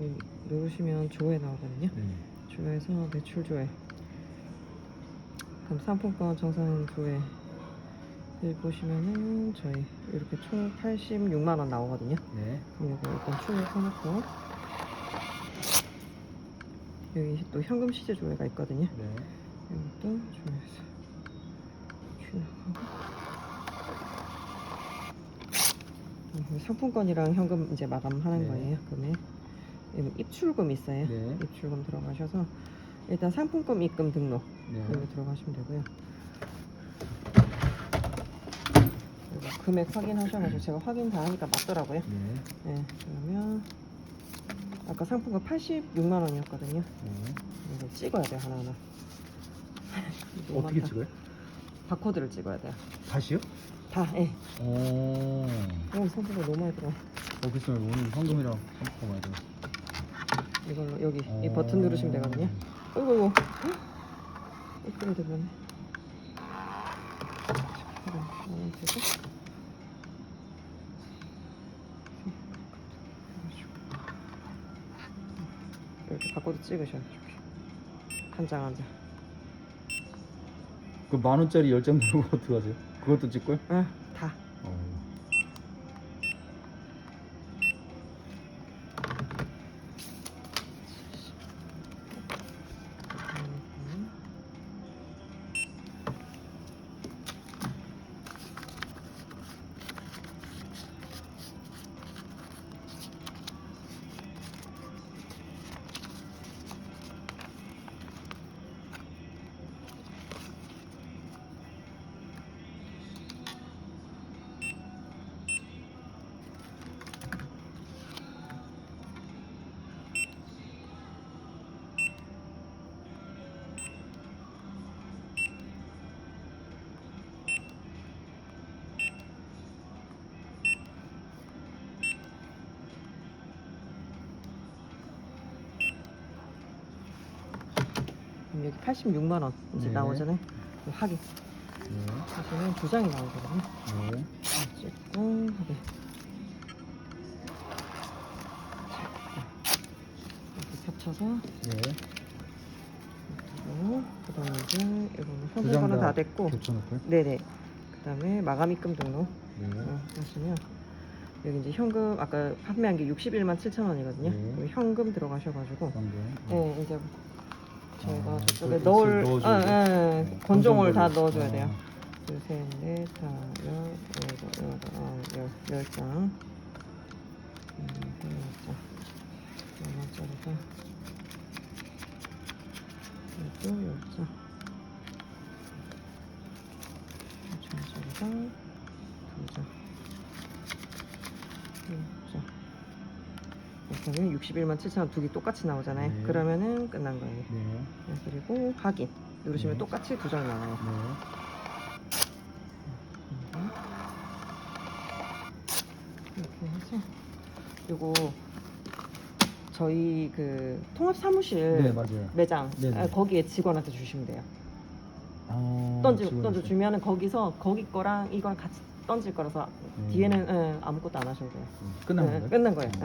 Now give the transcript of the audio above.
여기 누르시면 조회 나오거든요. 네. 조회에서 매출 조회. 그럼 상품권 정산 조회. 여기 보시면은 저희 이렇게 총 86만 원 나오거든요. 네. 그럼 이거 일단 출력해놓고 여기 또 현금 시제 조회가 있거든요. 네. 이것도 조회해서 출력하고 음, 상품권이랑 현금 이제 마감하는 네. 거예요. 금액 여기 입출금 있어요. 네. 입출금 들어가셔서 일단 상품권 입금 등록 네. 여기 들어가시면 되고요. 그리고 금액 확인하셔가지고 제가 확인 다 하니까 맞더라고요. 네. 네, 그러면 아까 상품권 86만 원이었거든요. 네. 이거 찍어야 돼요 하나하나. 너무 어떻게 많다. 찍어요? 바코드를 찍어야 돼요. 다시요? 다, 예. 오. 오, 상품권 너무 많이 들어. 어, 글쎄 오늘 황금이랑 상품 많이 들어. 이걸로 여기 이 어. 버튼 누르시면 되거든요. 어이구, 어이구. 이끌어 되면. 이렇게 바코드 찍으셔야 돼요. 한 장 한 장. 그 만 원짜리 열 장 들고 어떻게 하세요? 그것도 찍고요? 응, 그럼 여기 86만 원 이제 네. 나오잖아요. 그 확인. 네. 하시면 두 장이 나오거든요. 네. 찍고 확인. 이렇게 겹쳐서 네. 그리고 그다음에 이제 이거는 두 현금화는 장다 됐고, 겹쳐놓고요? 네네. 그다음에 마감 입금 등록 네. 어, 하시면 여기 이제 현금 아까 판매한 게 61만 7천 원이거든요. 네. 그럼 현금 들어가셔가지고 황금. 네 이제 저희가 아, 저쪽에 그 넣을 아? 예, 네. 건종을 다. 넣어줘야 아. 돼요. 둘, 셋, 넷, 다, 여, 일곱, 여덟, 아홉, 열, 열 장. 음, 열 장. 얼마짜리가? 그리고 열 장. 천짜리가 그러면 61만 7천 원 두 개 똑같이 나오잖아요. 네. 그러면은 끝난 거예요. 네. 네, 그리고 확인 누르시면 네. 똑같이 두 장 나와요. 네. 음. 이렇게 해서 요거 저희 그 통합 사무실 네, 맞아요. 매장 네, 네. 아, 거기에 직원한테 주시면 돼요. 아, 던지 지금 던져 있어요. 주면은 거기서 거기 거랑 이거랑 같이 던질 거라서 음. 뒤에는 예, 아무것도 안 하셔도 돼요. 음, 끝난 예, 건가요? 끝난 거예요. 음. 예.